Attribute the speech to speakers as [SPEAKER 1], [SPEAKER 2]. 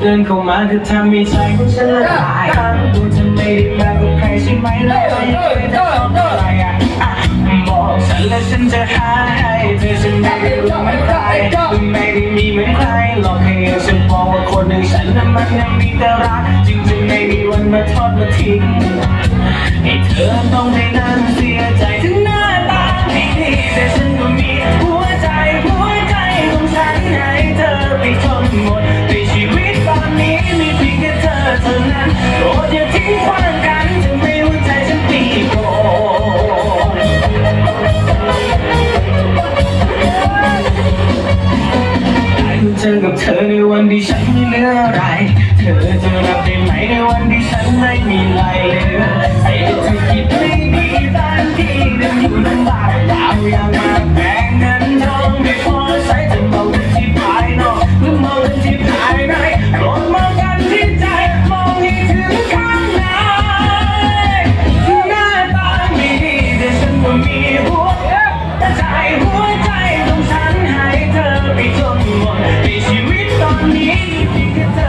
[SPEAKER 1] เข้ามาคือทำให้ใจของฉันละลายดูเธอไม่ได้มากับใครใช่ไหมแล้วก็ยังไม่ได้ต้องอะไรอะบอกฉันแล้วฉันจะหาให้เธอฉันไม่ได้รู้เหมือนใครไม่ได้มีเหมือนใครหรอกแค่ฉันบอกว่าคนหนึ่งฉันนั้นมันยังมีแต่รักจึงจะไม่มีวันมาทอดมาทิ้งให้เธอต้องได้นั่งเสีย เจอกับเธอในวันที่ฉันไม่เหลืออะไร เธอจะรับได้ไหมในวันที่ฉันไม่มีอะไรเหลือไอ้เธอคิดไม่ดีตอนที่เดินอยู่ลำบากยาวยังมาแวิตตอ